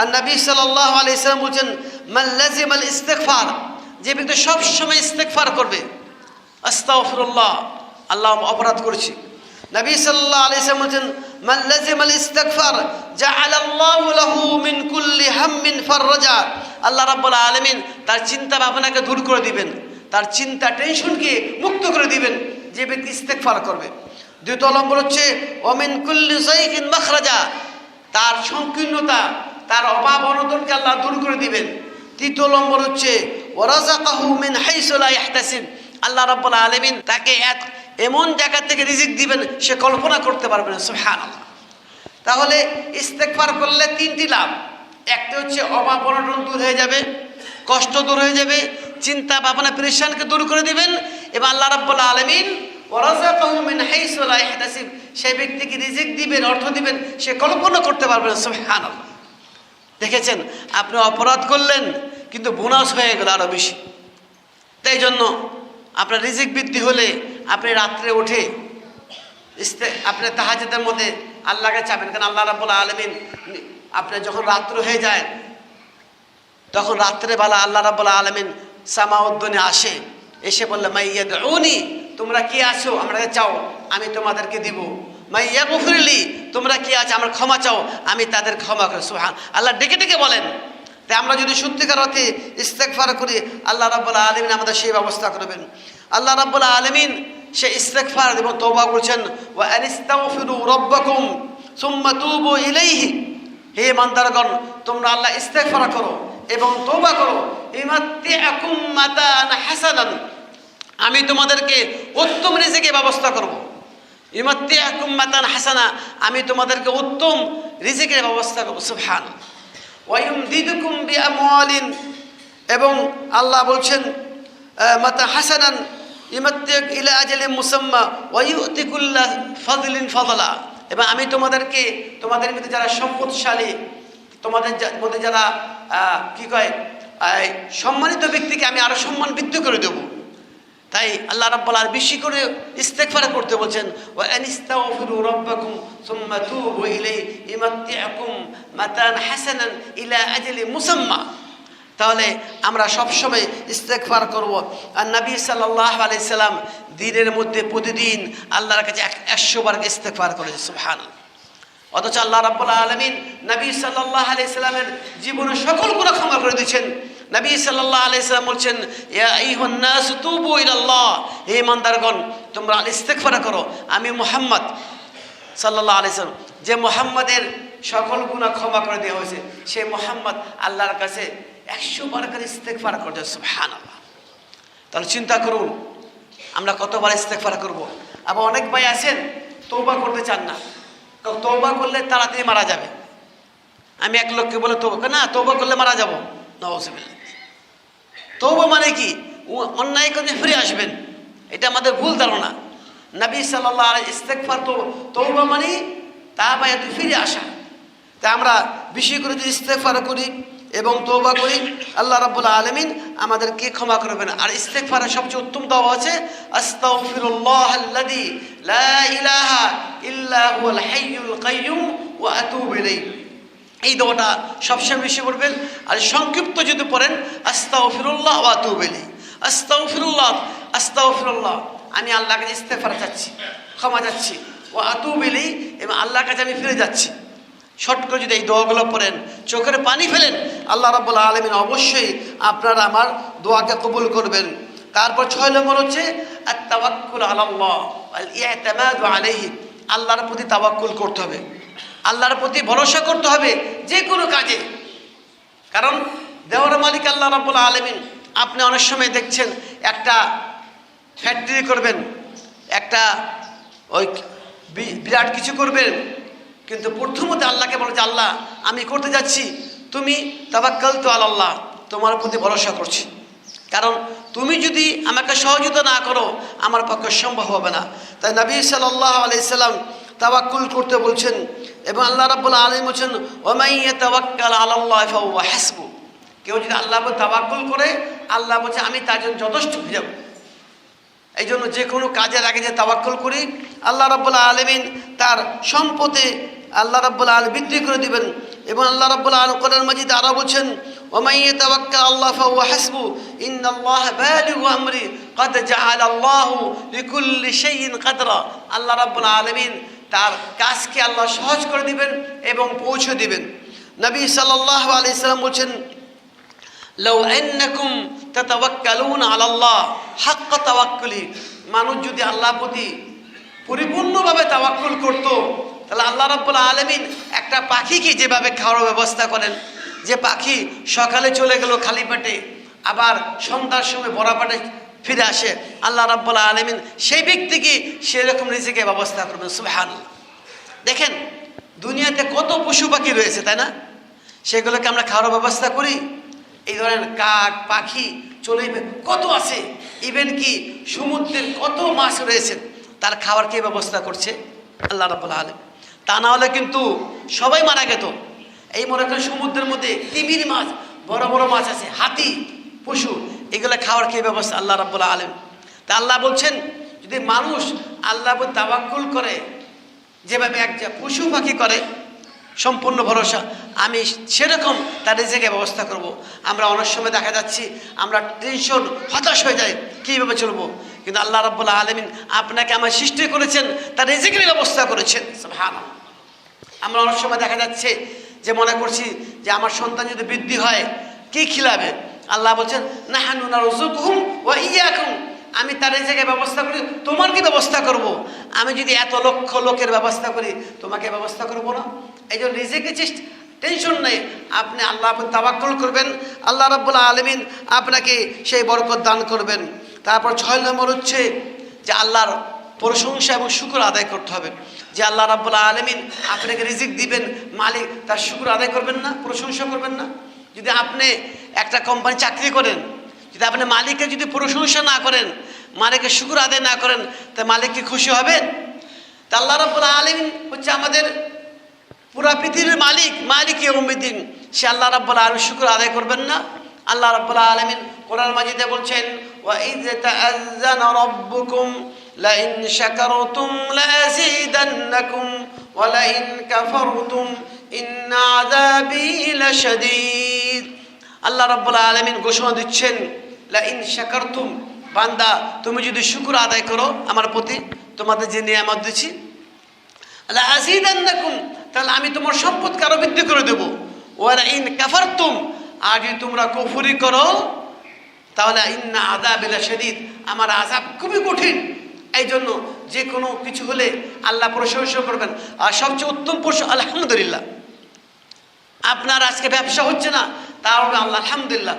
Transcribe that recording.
আর নবী সাল্লাহ আলি ইসলাম বলছেন মাল্লাজিম আল ইস্তেকফার যে ব্যক্তি সবসময় ইস্তেকফার করবে, আস্তাগফিরুল্লাহ, আল্লাহ অপরাধ করেছি। নবী সাল্লাল্লাহু আলাইহি সাল্লাম বলেন মান লাজিম আল ইস্তিগফার, জাআলাল্লাহু লাহু মিন কুল্লি হাম্মিন ফাররাজা আল্লাহ রাব্বুল আলামিন তার চিন্তা ভাবনাকে দূর করে দিবেন, তার চিন্তা টেনশনকে মুক্ত করে দিবেন, যে ব্যক্তি ইস্তেগফার করবে। দ্বিতীয় নম্বর হচ্ছে ওমিন কুল্লি যায়কিন মাখরাজা তার সংকীর্ণতা তার অভাব অনটনকে আল্লাহ দূর করে দিবেন। তৃতীয় নম্বর হচ্ছে আল্লাহ রাব্বুল আলামিন তাকে এক এমন জায়গা থেকে রিজিক দিবেন, সে কল্পনা করতে পারবে না, সুবহানাল্লাহ। তাহলে ইস্তেগফার করলে তিনটি লাভ। একটা হচ্ছে অভাব অনটন দূর হয়ে যাবে, কষ্ট দূর হয়ে যাবে, চিন্তা ভাবনা পরেশানকে দূর করে দিবেন। এবং আল্লাহ রাব্বুল আলামিন মিন ইয়াহতাসিব। সেই ব্যক্তিকে রিজিক দিবেন, অর্থ দিবেন, সে কল্পনা করতে পারবে না, সুবহানাল্লাহ। দেখেছেন? আপনি অপরাধ করলেন, কিন্তু বোনাস হয়ে গেল আরও বেশি। তাই জন্য আপনার রিজিক বৃদ্ধি হলে আপনি রাত্রে ইস্তে আপনি তাহাজেদের মধ্যে আল্লাহকে চাবেন কারণ আল্লাহ রাবুল আলমিন আপনার যখন রাত্র হয়ে যায়, তখন রাত্রেবেলা আল্লাহ রাবুল আলমিন সামাউদ্দনে আসে, এসে বললে মাইয়া উনি তোমরা কে আছো? আমরা চাও, আমি তোমাদেরকে দিব। মাইয়া গুফরিলি তোমরা কি আছো আমার ক্ষমা চাও? আমি তাদের ক্ষমা করে সুহান আল্লাহ ডেকে ডেকে বলেন। তাই আমরা যদি সত্যিকার অর্থে ইস্তেকফার করি, আল্লাহ রাব্বুল আলমিন আমাদের সেই ব্যবস্থা করবেন। আল্লাহ রাব্বুল আলমিন সে ইস্তেকফার এবং তৌবা করছেন ও আনিস্তাগফিরু রব্বাকুম সুম্মা তুবু ইলাইহি। হে মান্দারগণ তোমরা আল্লাহ ইস্তেকফার করো এবং তোবা করো। ইমাত্তিআকুম মাতান হাসানান। আমি তোমাদেরকে উত্তম রিজিকের ব্যবস্থা করব। ইমাত্তিআকুম মাতান হাসানা, আমি তোমাদেরকে উত্তম রিজিকের ব্যবস্থা করব সুবহান ওয়ায়ুমদিদুকুম বিআমওয়ালিন, এবং আল্লাহ বলছেন মাতা হাসানান ইমাত্তিক ইলা আজালিন মুসাম্মা, ওয়ায়ুতিকুল্লা ফাদলিন ফাদলা। এবং আমি তোমাদেরকে, তোমাদের মধ্যে যারা সম্পদশালী, তোমাদের মধ্যে যারা কি কয় সম্মানিত ব্যক্তিকে আমি আরও সম্মান বৃদ্ধি করে দেবো। তাই আল্লাহ রাব্বুল আর বেশি করে ইস্তেগফার করতে বলছেন, ওয়া আনিস্তাগফিরু রাব্বাকুম সুম্মা তুবু ইলাইহি ইমাত্তিআকুম মাতান হাসানান ইলা আজলি মুসাম্মা। তাহলে আমরা সবসময় ইস্তেগফার করব। আর নবী সাল্লাল্লাহু আলাইহি সাল্লাম দিনের মধ্যে প্রতিদিন আল্লাহর কাছে একশো বার ইস্তেগফার করেছে, সুবহানাল্লাহ। অথচ আল্লাহ রাব্বুল আলামিন নবী সাল্লাল্লাহু আলাইহি সাল্লামের জীবনে সকল গুনাহ ক্ষমা করে দিয়েছেন। নবী সাল্লাল্লাহু আলাইহি সাল্লাম বলছেন তুবু ইলাল্লাহ হে ইমানদারগণ, তোমরা ইস্তেগফার করো। আমি মোহাম্মদ সাল্লাল্লাহু আলাইহি সাল্লাম, যে মোহাম্মদের সকল গুনাহ ক্ষমা করে দেওয়া হয়েছে, সে মোহাম্মদ আল্লাহর কাছে একশো বার করে ইস্তেগফার করছে, সুবহানাল্লাহ। তাহলে চিন্তা করুন, আমরা কতবার ইস্তেগফার করব? আবার অনেক ভাই আছেন তৌবা করতে চান না। কারণ তৌবা করলে তাড়াতাড়ি মারা যাবে। আমি এক লোককে বলে তৌবা না তৌবা করলে মারা যাব। নওয়াজবিল্লা তৌবা মানে কি? ও- অন্যায় করে ফিরে আসবেন। এটা আমাদের ভুল ধারণা। নবী সাল্লাহ ইস্তেকফার তো তৌবা মানে তা বা ফিরে আসা। তা আমরা বেশি করে যদি ইস্তেকফার করি এবং তৌবা করি, আল্লাহ রাব্বুল আলামিন আমাদেরকে ক্ষমা করবেন আর ইস্তেকফারের সবচেয়ে উত্তম দোয়া আছে আস্তাগফিরুল্লাহ আল্লাযী লা ইলাহা ইল্লা হুয়াল হাইয়ুল কাইয়্যুম ওয়া আতুবু এই দোয়াটা সবসময় বেশি পড়বেন আর সংক্ষিপ্ত যদি পড়েন আস্তাও ফিরুল্লাহ ওয়াতুবেলি আস্তাও ফিরুল্লাহ আস্তাও আমি আল্লাহর কাছে ইস্তেফার চাচ্ছি, ক্ষমা যাচ্ছি ও আতুবেলি এবং আল্লাহর কাছে আমি ফিরে যাচ্ছি। শর্ট করে যদি এই দোয়াগুলো পড়েন, চোখের পানি ফেলেন, আল্লাহ রাব্বুল আলমিন অবশ্যই আপনারা আমার দোয়াকে কবুল করবেন। তারপর ছয় নম্বর হচ্ছে আর তাওয়াক্কুল আলাল্লাহ আল ইয়তামাদু আলাইহি। আল্লাহর প্রতি তাওয়াক্কুল করতে হবে। আল্লাহর প্রতি ভরসা করতে হবে যে কোনো কাজে। কারণ দেওয়ার মালিক আল্লাহ রাব্বুল আলমিন, আপনি অনেক সময় দেখছেন একটা ফ্যাক্টরি করবেন, একটা ওই বিরাট কিছু করবেন, কিন্তু প্রথমত আল্লাহকে বলো যে, আল্লাহ, আমি করতে যাচ্ছি, তুমি তাবাক্কাল তো আল্লাহ তোমার প্রতি ভরসা করছি। কারণ তুমি যদি আমাকে সহযোগিতা না করো, আমার পক্ষে সম্ভব হবে না। তাই নবী সাল্লাহ আলাইসাল্লাম তাবাক্কুল করতে বলছেন এবং আল্লাহ রাব্বুল আলামিন বলছেন ওমাইয়া তাওয়াক্কাল আলাল্লাহ ফাহুয়া হাসবু কেউ যদি আল্লাহ তাবাক্কুল করে আল্লাহ বলছে আমি তার জন্য যথেষ্ট হয়ে যাব এই জন্য যে কোনো কাজের আগে যে তাবাক্কুল করি আল্লাহ রাব্বুল আলমিন তার সম্পদে আল্লাহ রাব্বুল আলম বৃদ্ধি করে দিবেন এবং আল্লাহ রাব্বুল আলামিন কোরআন মাজিদ আরো বলছেন ومن يتوكل على الله فهو حسبه إن الله بالغ أمري قد جعل الله لكل شيء قدرا আল্লাহ রাব্বুল আলামিন তার কাজকে আল্লাহ সহজ করে দিবেন এবং পৌঁছে দিবেন। নবী সাল্লাহ আলি সাল্লাম বলছেন লৌ এন্নাকুম তাতাওয়াক্কালুন আলাল্লাহ হাক্কা তাওয়াক্কুলি। মানুষ যদি আল্লাহ প্রতি পরিপূর্ণভাবে তাওয়াক্কুল করত, তাহলে আল্লাহ রাব্বুল আলমিন একটা পাখিকে যেভাবে খাওয়ার ব্যবস্থা করেন, যে পাখি সকালে চলে গেল খালি পেটে, আবার সন্ধ্যার সময় বড়া পাটে ফিরে আসে। আল্লাহ রাব্বুল আলামিন সেই ব্যক্তিকে সেরকম নিজেকে ব্যবস্থা করবেন, সুবহানাল্লাহ। দেখেন, দুনিয়াতে কত পশু পাখি রয়েছে, তাই না? সেগুলোকে আমরা খাওয়ার ব্যবস্থা করি। এই ধরনের কাক, পাখি চলে কত আছে? ইভেন কি সমুদ্রের কত মাছ রয়েছে, তার খাবার কে ব্যবস্থা করছে? আল্লাহ রাবুল আলম তা না হলে কিন্তু সবাই মারা যেত এই মনে করেন সমুদ্রের মধ্যে তিমির মাছ, বড় বড় মাছ আছে, হাতি। পশু, এগুলো খাওয়ার কে ব্যবস্থা? আল্লাহ রাবুল আলম তা আল্লাহ বলছেন, যদি মানুষ আল্লাহ তাবাক্কুল করে, যেভাবে এক পশু পাখি করে, সম্পূর্ণ ভরসা, আমি সেরকম তার নিজেকে ব্যবস্থা করব। আমরা অনেক সময় দেখা যাচ্ছি, আমরা টেনশন হতাশ হয়ে যাই, কীভাবে চলবো? কিন্তু আল্লাহ রাব্বুল আলমিন আপনাকে আমার সৃষ্টি করেছেন, তার নিজেকে ব্যবস্থা করেছেন। ভালো আমরা অনেক সময় দেখা যাচ্ছে যে মনে করছি যে আমার সন্তান যদি বৃদ্ধি হয়, কি খিলাবে? আল্লাহ বলছেন না হানুনা রসুক হুম ও ইয়াকুম। আমি তার এই জায়গায় ব্যবস্থা করি, তোমার কি ব্যবস্থা করব। আমি যদি এত লক্ষ লোকের ব্যবস্থা করি, তোমাকে ব্যবস্থা করব না? এই জন্য নিজেকে টেনশন নেই। আপনি আল্লাহ তাবাক্কল করবেন। আল্লাহ রাব্বুল আলমিন আপনাকে সেই বরকত দান করবেন। তারপর ছয় নম্বর হচ্ছে যে আল্লাহর প্রশংসা এবং শুক্র আদায় করতে হবে। যে আল্লাহ রাব্বুল আলমিন আপনাকে রিজিক দিবেন, মালিক তার শুক্র আদায় করবেন না, প্রশংসা করবেন না। যদি আপনি একটা কোম্পানি চাকরি করেন যদি আপনি মালিককে যদি প্রশংসা না করেন মালিকের শুক্র আদায় না করেন তা মালিক কি খুশি হবেন তা আল্লাহ রাব্বুল আলমিন হচ্ছে আমাদের পুরা পৃথিবীর মালিক মালিক ইয়ৌমিদ্দিন সে আল্লাহ রাব্বুল আলমিন শুক্র আদায় করবেন না আল্লাহ রাব্বুল আলমিন কোরআন মাজিদে বলছেন وَإِذْ تَأَذَّنَ رَبُّكُمْ لَئِنْ شَكَرْتُمْ لَأَزِيدَنَّكُمْ وَلَئِنْ كَفَرْتُمْ إِنَّ عَذَابِي لَشَدِيدٌ আল্লাহ রাব্বুল আলমিন ঘোষণা দিচ্ছেন, লাইন শাকারতুম বান্দা, তুমি যদি শুকুর আদায় করো আমার প্রতি, তোমাদের যে নিয়ামত দিচ্ছি আল্লাহ তাহলে আমি তোমার সম্পদকে আরও বৃদ্ধি করে দেবো। ওয়ালা ইন কাফারতুম আর যদি তোমরা কফুরি করো, তাহলে ইন্না আযাবিলা শাদীদ, আমার আযাব খুবই কঠিন। এই জন্য যে কোনো কিছু হলে আল্লাহ প্রশংসা করবেন। আর সবচেয়ে উত্তম পশু আলহামদুলিল্লাহ আপনার আজকে ব্যবসা হচ্ছে না তাও আল্লাহ আলহামদুলিল্লাহ।